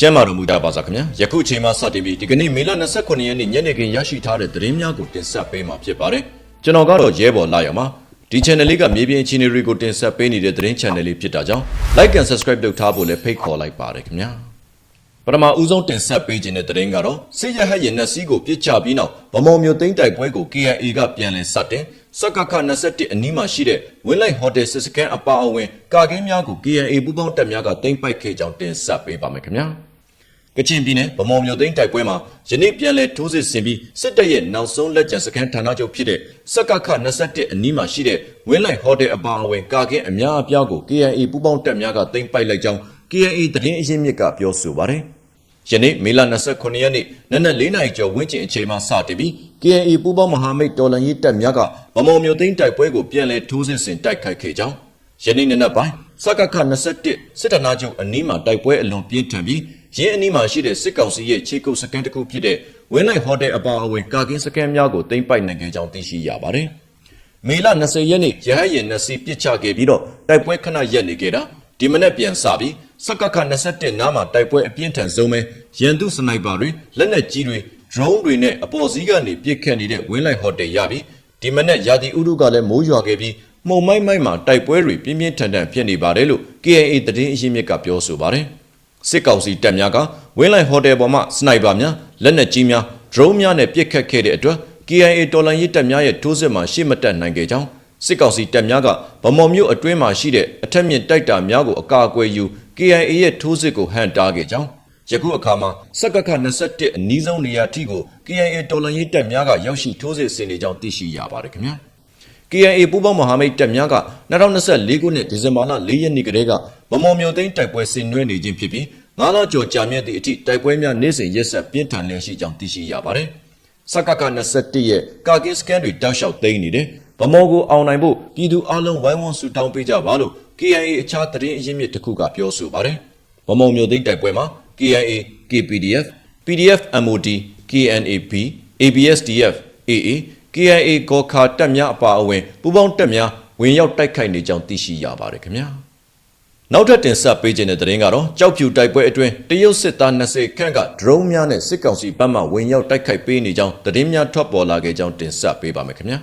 ကျမ်းမာတော်မူတာပါစားခင်ဗျာယခုချိန်မှစတင်ပြီးဒီကနေ့မေလ29ရက်နေ့ညနေခင်းရရှိထားတဲ့သတင်းများကိုတင်ဆက်ပေးမှာဖြစ်ပါတယ်ကျွန်တော်ကတော့ရဲဘော်လာရောက်ပါဒီ channel လေးကမြေပြင်အခြေအနေတွေကိုတင်ဆက်ပေးနေတဲ့သတင်း channel လေးဖြစ်တာကြောင့် like and subscribe လုပ်ထားဖို့လည်းဖိတ်ခေါ်လိုက်ပါတယ်ခင်ဗျာပထမဦးဆုံးတင်ဆက်ပေးခြင်းတဲ့သတင်းကတော့စစ်ရဟတ်ရင်နက်စီးကိုပြစ်ချပြီးနောက်ဗမော်မျိုးသိန်းတိုက်ပွဲကို KIA ကပြန်လည်စတင်စကခ21အနီးမှာရှိတဲ့ဝင်းလိုက်ဟိုတယ်စစ်စကန်အပါအဝင်ကာကင်းများကို KIA ပူးပေါင်းတပ်များကတင်ပိုက်ခဲ့ကြောင်းတင်ဆက်ပေးပါမယ်ခင်ဗျာ ကချင်ပြည်နယ်ဗမော်မြို့သိမ်းတိုက်ပွဲမှာယနေ့ပြန်လည်ထိုးစစ်ဆင်ပြီးစစ်တပ်ရဲ့နောက်ဆုံးလက်ကျန်စခန်းဌာနချုပ်ဖြစ်တဲ့စကခ21အနီးမှာရှိတဲ့ဝင်းလိုက်ဟိုတယ်အပါအဝင်ကာကင်းအများအပြားကို KIA ပူးပေါင်းတပ်များကသိမ်းပိုက်လိုက်ကြောင်း KIA သတင်းအရင်းမြစ်ကပြောဆိုပါတယ်။ယနေ့မေလ29ရက်နေ့နနက်၄နာရီကျော်ဝန်းကျင်အချိန်မှစတင်ပြီး KIA ပူးပေါင်းမဟာမိတ်တော်လှန်ရေးတပ်များကဗမော်မြို့သိမ်းတိုက်ပွဲကိုပြန်လည်ထိုးစစ်ဆင်တိုက်ခိုက်ခဲ့ကြောင်းယနေ့နနက်ပိုင်းစကခ21စစ်တပ်နာချုပ်အနီးမှာတိုက်ပွဲအလွန်ပြင်းထန်ပြီး ရင်းအနီးမှာရှိတဲ့စစ်ကောင်စီရဲ့ခြေကုပ်စကန်တစ်ခုဖြစ်တဲ့ဝင်းလိုက်ဟိုတယ်အပါအဝင်ကာကင်းစကန်များကိုသိမ်းပိုက်နိုင်ခဲ့ကြောင်းသိရှိရပါတယ်။မေလ20ရက်နေ့ရဟတ်ရင်နစီပစ်ချခဲ့ပြီးတော့တိုက်ပွဲခဏရက်နေခဲ့တာဒီမနေ့ပြန်စပြီးစကခ21နားမှာတိုက်ပွဲအပြင်းထန်ဆုံးပဲရန်သူစနိုက်ပါတွေလက်နက်ကြီးတွေ drone တွေနဲ့အပေါ်စီးကနေပစ်ခတ်နေတဲ့ဝင်းလိုက်ဟိုတယ်ရပြီးဒီမနေ့ရာသီဥတုကလည်းမိုးရွာခဲ့ပြီးမှုံမိုက်မိုက်မှာတိုက်ပွဲတွေပြင်းပြင်းထန်ထန်ဖြစ်နေပါတယ်လို့ KAA သတင်းအရင်းမြစ်ကပြောဆိုပါတယ်။ စစ်ကောင်စီတပ်များကဝင်းလိုက်ဟိုတယ်ပေါ်မှာစနိုက်ပါများလက်နက်ကြီးများ drone များနဲ့ပစ်ခတ်ခဲ့တဲ့အတွက် KIA တော်လှန်ရေးတပ်များရဲ့ထိုးစစ်မှာရှေ့မတက်နိုင်ခဲ့ကြောင်းစစ်ကောင်စီတပ်များကဗမော်မြို့အတွင်းမှာရှိတဲ့အထက်မြင့်တိုက်တာများကိုအကာအကွယ်ယူ KIA ရဲ့ထိုးစစ်ကိုဟန်တားခဲ့ကြောင်းယခုအခါမှာစက်ကခ21အနီးဆုံးနေရာထိကို KIA တော်လှန်ရေးတပ်များကရောက်ရှိထိုးစစ်ဆင်နေကြောင်းသိရှိရပါတယ်ခင်ဗျာ KIA ပူးပေါင်းမဟာမိတ်တပ်များက2024ခုနှစ်ဒီဇင်ဘာလ4ရက်နေ့ကတည်းကဗမော်မျိုးသိန်းတိုက်ပွဲဆင်နွှဲနေခြင်းဖြစ်ပြီးငါးလကျော်ကြာမြင့်သည့်အထိတိုက်ပွဲများနေ့စဉ်ရက်ဆက်ပြင်းထန်လျက်ရှိကြောင်းသိရှိရပါတယ်။စကက21ရဲ့ကာကင်းစကန်တွေတောက်လျှောက်သိမ်းနေတယ်။ဗမော်ကိုအောင်နိုင်ဖို့ပြည်သူအလုံးဝိုင်းဝန်းဆူတောင်းပေးကြပါလို့ KIA အခြားသတင်းအရင်းမြစ်တစ်ခုကပြောဆိုပါတယ်။ဗမော်မျိုးသိန်းတိုက်ပွဲမှာ KIA, KPDF, PDF MOD, KNAP, ABSDF, AA KIA ကောခါတပ်များအပါအဝင်ပူးပေါင်းတပ်များဝင်ရောက်တိုက်ခိုက်နေကြောင်းသိရှိရပါတယ်ခင်ဗျာနောက်ထပ်တင်ဆက်ပေးခြင်းတဲ့သတင်းကတော့ကြောက်ဖြူတိုက်ပွဲအတွင်းတရုတ်စစ်သား20ခန့်ကဒရုန်းများနဲ့စစ်ကောင်စီဘက်မှဝင်ရောက်တိုက်ခိုက်ပေးနေကြောင်းသတင်းများထွက်ပေါ်လာခဲ့ကြောင်းတင်ဆက်ပေးပါမယ်ခင်ဗျာ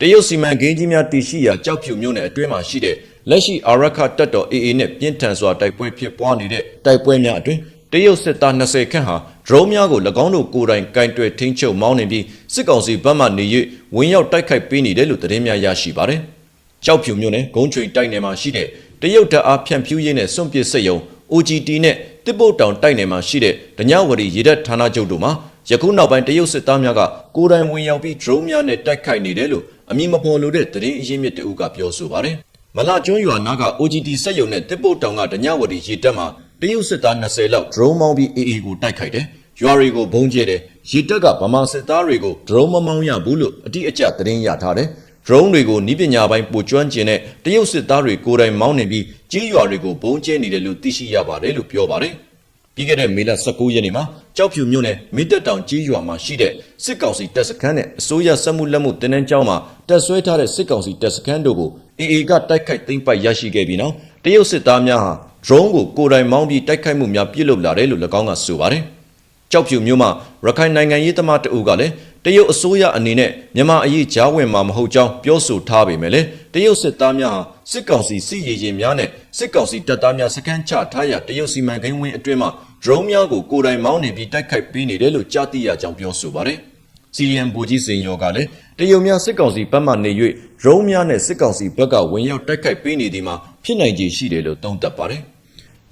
တရုတ်စီမံကိန်းကြီးများတည်ရှိရာကြောက်ဖြူမြို့နယ်အတွင်းမှာရှိတဲ့လက်ရှိအာရခတပ်တော် AA နဲ့ပြင်းထန်စွာတိုက်ပွဲဖြစ်ပွားနေတဲ့တိုက်ပွဲများအတွင်း တရုတ်စစ်သား20ခန့်ဟာဒရုန်းများကို၎င်းတို့ကိုယ်တိုင်ကင်တွယ်ထိန်းချုပ်မောင်းနေပြီးစစ်ကောင်စီဘက်မှနေ၍ဝင်ရောက်တိုက်ခိုက်ပေးနေတယ်လို့သတင်းများရရှိပါတယ်။ကြောက်ဖြူမြို့နယ်ဂုံးချွေတိုက်နယ်မှာရှိတဲ့တရုတ်တပ်အားဖြန့်ဖြူးရေးနဲ့စွန့်ပစ်စစ်ရုံ OGT နဲ့တစ်ပုတ်တောင်တိုက်နယ်မှာရှိတဲ့ဒညဝရီရေတပ်ဌာနချုပ်တို့မှာယခုနောက်ပိုင်းတရုတ်စစ်သားများကကိုယ်တိုင်ဝင်ရောက်ပြီးဒရုန်းများနဲ့တိုက်ခိုက်နေတယ်လို့အမည်မဖော်လိုတဲ့သတင်းအရင်းမြစ်တအုပ်ကပြောဆိုပါတယ်။မလာကျွန်းရွာနာက OGT စက်ရုံနဲ့တစ်ပုတ်တောင်ကဒညဝရီရေတပ်မှာ တရုတ်စစ်သား20လောက် drone မောင်းပြီး AA ကိုတိုက်ခိုက်တယ်။ရွာတွေကိုဘုံကျဲတယ်။ရေတပ်ကဗမာစစ်သားတွေကို drone မမောင်းရဘူးလို့အတိအကျသတင်းရထားတယ်။ drone တွေကိုနီးပညာပိုင်းပိုကျွမ်းကျင်တဲ့တရုတ်စစ်သားတွေကိုယ်တိုင်မောင်းနေပြီးကြီးရွာတွေကိုဘုံကျဲနေတယ်လို့သိရှိရပါတယ်လို့ပြောပါတယ်။ပြီးခဲ့တဲ့မေလ19ရက်နေ့မှာကြောက်ဖြူမြို့နယ်မင်းတက်တောင်ကြီးရွာမှာရှိတဲ့စစ်ကောင်စီတပ်စခန်းနဲ့အစိုးရစက်မှုလက်မှုတင်နန်းကျောင်းမှာတပ်ဆွဲထားတဲ့စစ်ကောင်စီတပ်စခန်းတို့ကို AA ကတိုက်ခိုက်သိမ်းပိုက်ရရှိခဲ့ပြီးနောက်တရုတ်စစ်သားများဟာ drone ကိုကိုယ်တိုင်မောင်းပြီးတိုက်ခိုက်မှုများပြုလုပ်လာတယ်လို့၎င်းကဆိုပါတယ်။ကြောက်ဖြူမြို့မှာရခိုင်နိုင်ငံရေးသမားတအုပ်ကလည်းတရုတ်အစိုးရအနေနဲ့မြန်မာအရေးကြားဝင်မှာမဟုတ်ကြောင်းပြောဆိုထားပေမဲ့လည်းတရုတ်စစ်သားများဟာစစ်ကောင်စီစစ်ရေးရင်များနဲ့စစ်ကောင်စီတပ်သားများစခန်းချထားရာတရုတ်စီမံကိန်းဝင်းအတွင်းမှာ drone များကိုကိုယ်တိုင်မောင်းနေပြီးတိုက်ခိုက်ပေးနေတယ်လို့ကြားသိရကြောင်းပြောဆိုပါတယ်။ CDM ဘူကြီးစင်ရောကလည်းတရုတ်များစစ်ကောင်စီဘက်မှနေ၍ရုံးများနဲ့စစ်ကောင်စီဘက်ကဝင်ရောက်တိုက်ခိုက်ပေးနေသည်မှာဖြစ်နိုင်ခြေရှိတယ်လို့သုံးသပ်ပါတယ်။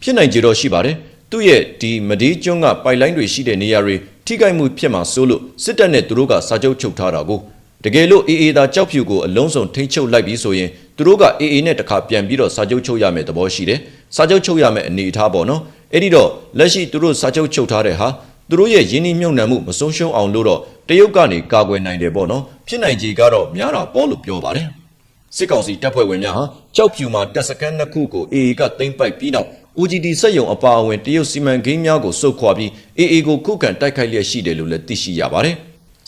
ဖြစ်နိုင်ခြေတော့ရှိပါတယ်။သူ့ရဲ့ဒီမဒီကျွန်းကပိုက်လိုင်းတွေရှိတဲ့နေရာတွေထိခိုက်မှုဖြစ်မှာစိုးလို့စစ်တပ်နဲ့သူတို့ကစာချုပ်ချုပ်ထားတာကိုတကယ်လို့ AA သာကြောက်ဖြူကိုအလုံးစုံထိန်းချုပ်လိုက်ပြီးဆိုရင်သူတို့က AA နဲ့တခါပြန်ပြီးတော့စာချုပ်ချုပ်ရမယ်သဘောရှိတယ်။စာချုပ်ချုပ်ရမယ်အနေအထားပေါ့နော်။အဲ့ဒီတော့လက်ရှိသူတို့စာချုပ်ချုပ်ထားတဲ့ဟာသူတို့ရဲ့ယင်းနှိမ့်မြုံနှံမှုမဆုံးရှုံးအောင်လို့တော့တရုတ်ကနေကာကွယ်နိုင်တယ်ပေါ့နော်ဖြစ်နိုင်ခြေကတော့များတာပေါ့လို့ပြောပါတယ်စစ်ကောင်စီတပ်ဖွဲ့ဝင်များဟာကြောက်ဖြူမှာတပ်စခန်းနှစ်ခုကို AA ကသိမ်းပိုက်ပြီးနောက် OGD စက်ရုံအပါအဝင်တရုတ်စီမံကိန်းများကိုစုပ်ခွာပြီး AA ကိုခုခံတိုက်ခိုက်လျက်ရှိတယ်လို့လည်းသိရှိရပါတယ်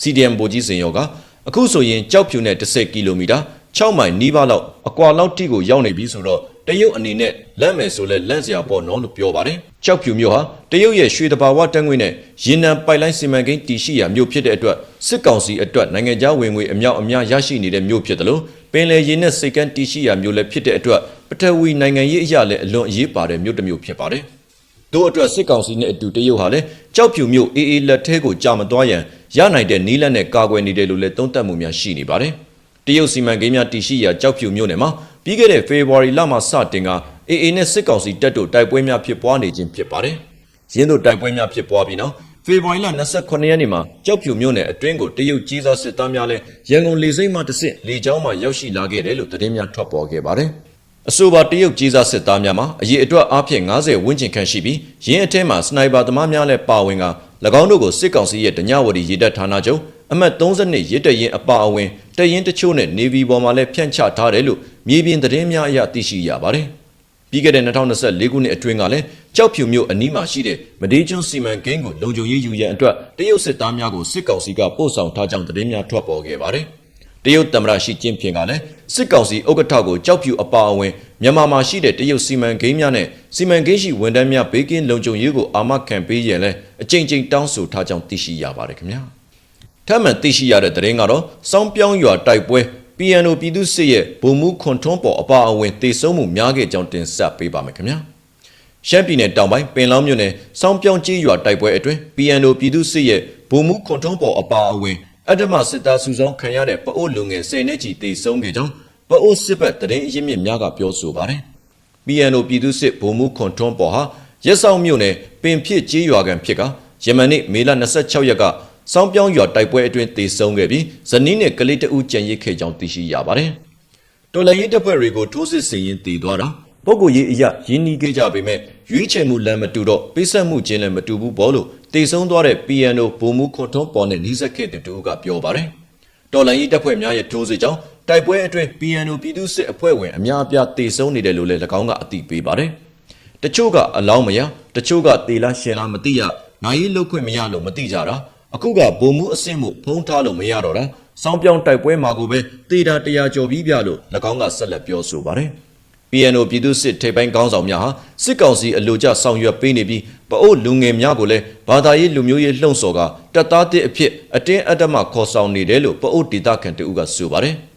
CDM ဗိုလ်ကြီးစင်ရောကအခုဆိုရင်ကြောက်ဖြူနဲ့10ကီလိုမီတာ6မိုင်နီးပါးလောက်အကွာလောက်တိကိုရောက်နေပြီဆိုတော့တရုတ်အနေနဲ့လက်မယ်ဆိုလဲလန့်စရာပေါ့နော်လို့ပြောပါတယ်။ကြောက်ဖြူမြို့ဟာတရုတ်ရဲ့ရွှေတဘာဝတက်ငွေနဲ့ရေနံပိုက်လိုင်းစီမံကိန်းတည်ရှိရာမြို့ဖြစ်တဲ့အတွက်စစ်ကောင်စီအတွက်နိုင်ငံခြားဝင်ငွေအမြောက်အများရရှိနေတဲ့မြို့ဖြစ်တယ်လို့ပင်လယ်ရေနက်စိတ်ကမ်းတည်ရှိရာမြို့လည်းဖြစ်တဲ့အတွက်ပ ထဝီနိုင်ငံရေးအရာလည်းအလွန်အရေးပါတဲ့မြို့တစ်မြို့ဖြစ်ပါတယ်။တို့အတွက်စစ်ကောင်စီနဲ့အတူတရုတ်ဟာလည်းကြောက်ဖြူမြို့အေးအေးလက်ထဲကိုကြာမသွားရန်ရနိုင်တဲ့နီးလက်နဲ့ကာကွယ်နေတယ်လို့လည်းသုံးသပ်မှုများရှိနေပါတယ်။တရုတ်စီမံကိန်းများတည်ရှိရာကြောက်ဖြူမြို့နယ်မှာပြီးခဲ့တဲ့ဖေဖော်ဝါရီလမှစတင်ကအေအေနဲ့စစ်ကောင်စီတပ်တို့တိုက်ပွဲများဖြစ်ပွားနေခြင်းဖြစ်ပါတယ်။ရင်းတို့တိုက်ပွဲများဖြစ်ပွားပြီးနောက်ဖေဖော်ဝါရီလ28ရက်နေ့မှာကြောက်ဖြူမြို့နယ်အတွင်းကိုတရုတ်ကြီးစားစစ်သားများလည်းရန်ကုန်လေဆိပ်မှတစ်ဆင့်လေကြောင်းမှရောက်ရှိလာခဲ့တယ်လို့သတင်းများထွက်ပေါ်ခဲ့ပါတယ်။ အဆိုပါတရုတ်ကြီးစားစစ်သားများမှာအရေးအတွက်အားဖြင့်90ဝန်းကျင်ခန့်ရှိပြီးရင်းအထက်မှာစနိုက်ပါသမားများလည်းပါဝင်က၎င်းတို့ကိုစစ်ကောင်စီရဲ့တညဝတီရေတပ်ဌာနချုပ်အမှတ်32ရစ်တရင်အပါအဝင်တရင်တချို့နဲ့ Navy ပေါ်မှာလည်းဖြန့်ချထားတယ်လို့မြေပြင်သတင်းများအရသိရှိရပါတယ်။ပြီးခဲ့တဲ့2024ခုနှစ်အတွင်းကလည်းကြောက်ဖြူမြို့အနီးမှာရှိတဲ့မဒေးကျွန်းစီမံကိန်းကိုလုံခြုံရေးယူရန်အတွက်တရုတ်စစ်သားများကိုစစ်ကောင်စီကပို့ဆောင်ထားကြောင်းသတင်းများထွက်ပေါ်ခဲ့ပါတယ်။တရုတ်သမ္မတရှီကျင်းဖျင်ကလည်း စစ်ကောင်စီဥက္ကဋ္ဌကိုကြောက်ဖြူအပါအဝင်မြန်မာမှာရှိတဲ့တရုတ်စီမံကိန်းများနဲ့စီမံကိန်းရှိဝန်ထမ်းများဘေးကင်းလုံခြုံရေးကိုအာမခံပေးရန်လည်းအကြိမ်ကြိမ်တောင်းဆိုထားကြောင်းသိရှိရပါတယ်ခင်ဗျာ။ထပ်မံသိရှိရတဲ့သတင်းကတော့စောင်းပြောင်းရွာတိုက်ပွဲ PNO ပြည်သူစစ်ရဲ့ဗိုလ်မှူးခွန်ထွန်းပေါ်အပါအဝင်တေဆုံးမှုများခဲ့ကြောင်းတင်ဆက်ပေးပါမယ်ခင်ဗျာ။ရှမ်းပြည်နယ်တောင်ပိုင်းပင်လောင်းမြို့နယ်စောင်းပြောင်းကြီးရွာတိုက်ပွဲအတွင်း PNO ပြည်သူစစ်ရဲ့ဗိုလ်မှူးခွန်ထွန်းပေါ်အပါအဝင်အတ္တမစစ်သားစုဆောင်ခံရတဲ့ပအိုးလူငယ်စိန်နဲ့ချီတေဆုံးခဲ့ကြောင်းပ အိုးစစ်ဘက်တရင်အရင်းမြစ်များကပြောဆိုပါတယ်။ PNO ပြည်သူစစ်ဗိုလ်မှူးခွန်ထွန်းပေါ်ဟာရက်ဆောင်မြို့နယ်ပင်ဖြစ်ကြီးရွာကန်ဖြစ်ကယမန်နေ့မေလ26ရက်ကစောင်းပြောင်းရွာတိုက်ပွဲအတွင်းတေဆုံးခဲ့ပြီးဇနီးနဲ့ကလေးတဦးကြံရစ်ခဲ့ကြောင်းသိရှိရပါတယ်။တော်လန်ရေးတပ်ဖွဲ့တွေကိုထိုးစစ်ဆင်ရင်တည်သွားတာပုဂ္ဂိုလ်ရေးအရာရင်းနှီးခဲ့ကြပေမဲ့ရွေးချယ်မှုလမ်းမတူတော့ပိဆက်မှုချင်းလည်းမတူဘူးပေါ့လို့တေဆုံးသွားတဲ့ PNO ဗိုလ်မှူးခွန်ထွန်းပေါ်နဲ့နှီးစပ်ခဲ့တဲ့တူကပြောပါတယ်။တော်လန်ရေးတပ်ဖွဲ့များရဲ့ထိုးစစ်ကြောင့် တိုက်ပွဲအတွင်း PNO ပြည်သူစစ်အဖွဲ့ဝင်အများအပြားတေဆုံးနေတယ်လို့လည်း၎င်းကအသိပေးပါတယ်။တချို့ကအလောင်းမရတချို့ကတေလားရှင်လားမသိရနိုင်ရေးလုတ်ခွင့်မရလို့မသိကြတာအခုကဗိုလ်မှူးအဆင့်မှုဖုံးထားလို့မရတော့တာစောင်းပြောင်းတိုက်ပွဲမှာကိုပဲတေတာတရာကျော်ပြီးပြလို့၎င်းကဆက်လက်ပြောဆိုပါတယ်။ PNO ပြည်သူစစ်ထိပ်ပိုင်းခေါင်းဆောင်များဟာစစ်ကောင်စီအလို့ကျဆောင်ရွက်ပေးနေပြီးပအိုးလူငယ်များကိုလည်းဘာသာရေးလူမျိုးရေးလှုံ့ဆော်ကတပ်သားတစ်အဖြစ်အတင်းအဓမ္မခေါ်ဆောင်နေတယ်လို့ပအိုးဒေတာခန်တူကဆိုပါတယ်။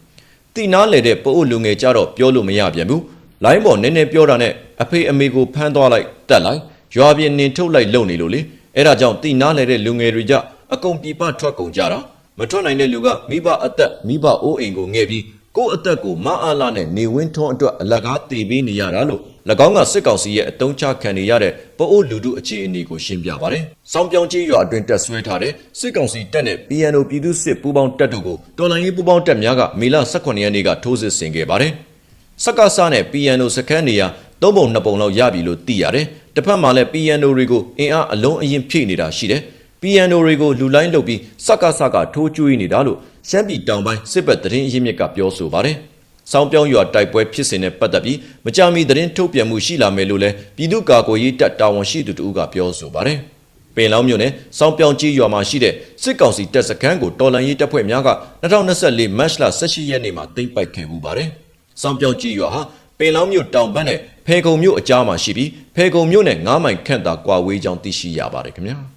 တိနာလေတဲ့ပအိုးလူငယ်ကြတော့ပြောလို့မရပြန်ဘူး။လိုင်းပေါ်နည်းနည်းပြောတာနဲ့အဖေအမေကိုဖမ်းသွားလိုက်တက်လိုက်ရွာပြင်နင်ထုတ်လိုက်လုံနေလို့လေအဲ့ဒါကြောင့်တိနာလေတဲ့လူငယ်တွေကြအကုန်ပြပထွက်ကုန်ကြတာမထွက်နိုင်တဲ့လူကမိဘအသက်မိဘအိုးအိမ်ကိုငဲ့ပြီး ကိုယ့်အသက်ကိုမအားလာနဲ့နေဝင်းထွန်းအတွက်အလကားတည်ပေးနေရတာလို့၎င်းကစစ်ကောင်စီရဲ့အတုံးချခံနေရတဲ့ပအိုးလူထုအခြေအနေကိုရှင်းပြပါတယ်။စောင်းပြောင်းကြီးရွာအတွင်းတက်ဆွဲထားတဲ့စစ်ကောင်စီတပ်နဲ့ PNO ပြည်သူစစ်ပူးပေါင်းတပ်တို့ကိုတော်လိုင်းရေးပူးပေါင်းတပ်များကမေလ18ရက်နေ့ကထိုးစစ်ဆင်ခဲ့ပါတယ်။စက္ကစနဲ့ PNO စခန်းနေရာသုံးပုံနှစ်ပုံလောက်ရပြီလို့သိရတယ်။တစ်ဖက်မှာလည်း PNO တွေကိုအင်အားအလုံးအရင်ဖြည့်နေတာရှိတယ်။ PNO တွေကိုလူလိုင်းလုပ်ပြီးစက္ကစကထိုးကျွေးနေတာလို့ရှမ်းပြည်တောင်ပိုင်းစစ်ဘက်သတင်းအရင်းမြစ်ကပြောဆိုပါတယ်။စောင်းပြောင်းရွာတိုက်ပွဲဖြစ်စဉ်နဲ့ပတ်သက်ပြီးမကြာမီသတင်းထုတ်ပြန်မှုရှိလာမယ်လို့လည်းပြည်သူ့ကာကွယ်ရေးတပ်တာဝန်ရှိသူတို့ကပြောဆိုပါတယ်။ပင်လောင်းမြို့နယ်စောင်းပြောင်းကြီးရွာမှာရှိတဲ့စစ်ကောင်စီတပ်စခန်းကိုတော်လန်ရေးတပ်ဖွဲ့များက2024မတ်လ18ရက်နေ့မှာသိမ်းပိုက်ခဲ့မှုပါတယ်။စောင်းပြောင်းကြီးရွာဟာပင်လောင်းမြို့တောင်ဘက်နဲ့ဖေကုံမြို့အကြားမှာရှိပြီးဖေကုံမြို့နဲ့9မိုင်ခန့်သာကွာဝေးကြောင်းသိရှိရပါတယ်ခင်ဗျာ။